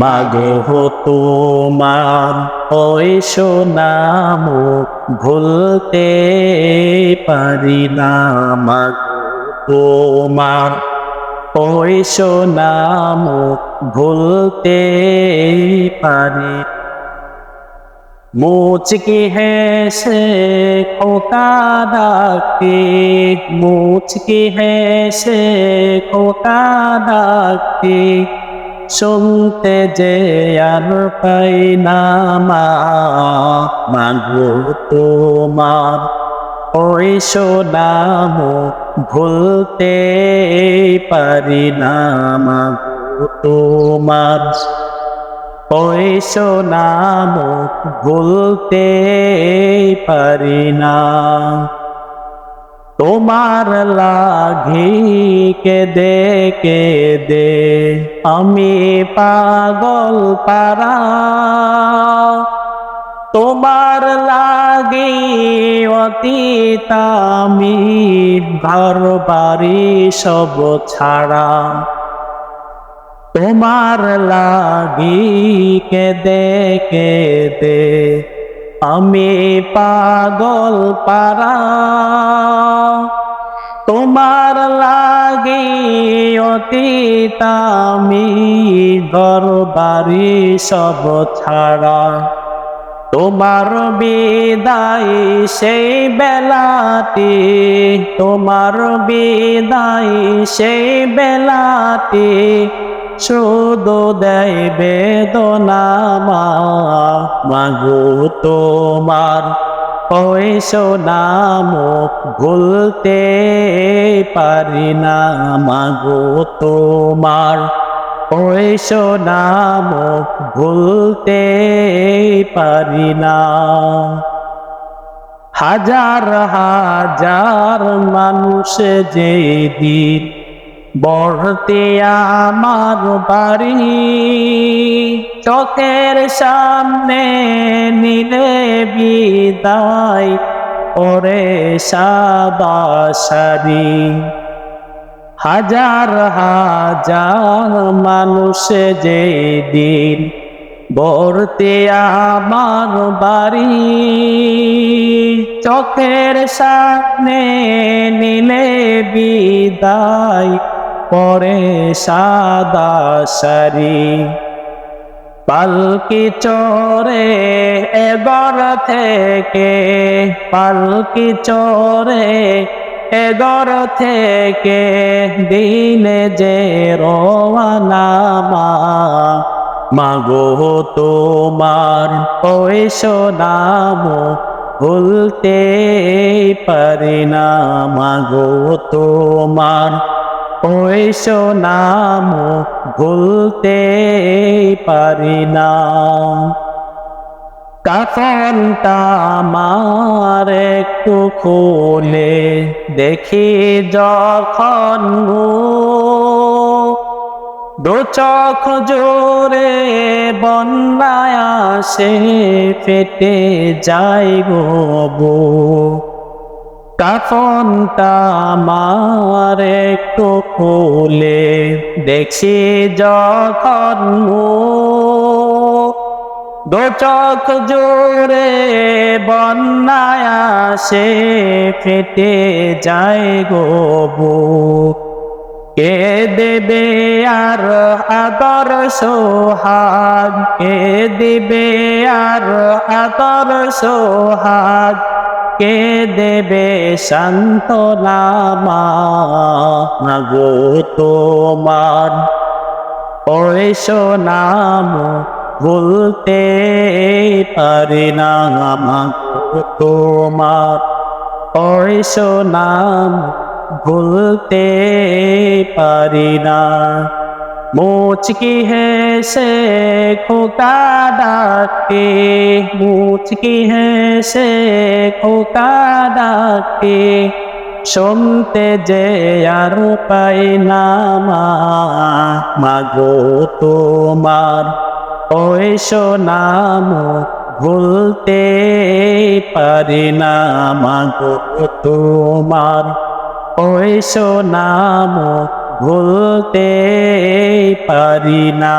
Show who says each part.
Speaker 1: মাগে হো তোমার, ওই সোনামু ভুলতে পারি না। মাগো তোমার, ওই সোনামু ভুলতে পারি। মুচকি হেসে খোকা ডাকে, মুচকি হেসে খোকা ডাকে শুনতে যে আর পাই না মাগো তোমার। ওই সোনামো ভুলতে পারি না, মাগো তোমার। ওই সোনামো ভুলতে পারি না। তোমার লাগি কে দে কে দে। আমি পাগল পারা তোমার লাগি অতীত আমি ঘর বাড়ি সব ছাড়া। তোমার লাগি কে দে কে দে। আমি পাগল পারা তোমার লাগে অতীত আমি ঘর বাড়ি সব ছাড়া। তোমার বিদায় সেই বেলাতে তোমার বিদায় সেই বেলাতে শুধু দেয় বেদনা মা। মাগো তোমার ওই সোনামো ভুলতে পারি না। মাগো তোমার ওই সোনামো ভুলতে পারি না। হাজার হাজার মানুষ যে দিন বড়তে আমার বাড়ি, চোখের সামনে নিলে বিদায়, ওরে সাদা সারি হাজার হাজার মানুষ যে দিন বরতে আমার বাড়ি, চোখের সামনে নিলে বিদায় পরে সাদা সারি পালকি চোরে এগর থেকে, পালকি চোরে এগর থেকে দিলে যে রোয়ানা মা। মাগো তোমার ওই সোনামো ভুলতে পারি না। মাগো তোমার ওই নাম ভুলতে পারি না। কাফনটা আমার একটু খুলে দেখি যখন দু চোখ জোরে বন্যায় আসে, ফেটে যাই গো কাফনটা আমার একটু খুলে দেখি যখন দু চোখ জোরে বন্যায় আসে, ফেটে যায় গো কে দেবে আর আদর সোহাগ? কে দেবে আর আদর সোহাগ? কে দেবে শান্তনামা গো তোমার। ওই সোনাম ভুলতে পারি না তোমার। ওই সোনাম ভুলতে পারি না। মুচকি হেসে খোকা ডাকে মুচকি হেসে খোকা ডাকে শুনতে যে আর পাই না মাগো তোমার ওই সোনাম ভুলতে পারি না মাগো তোমার ওই সোনাম ভুলতে পারি না।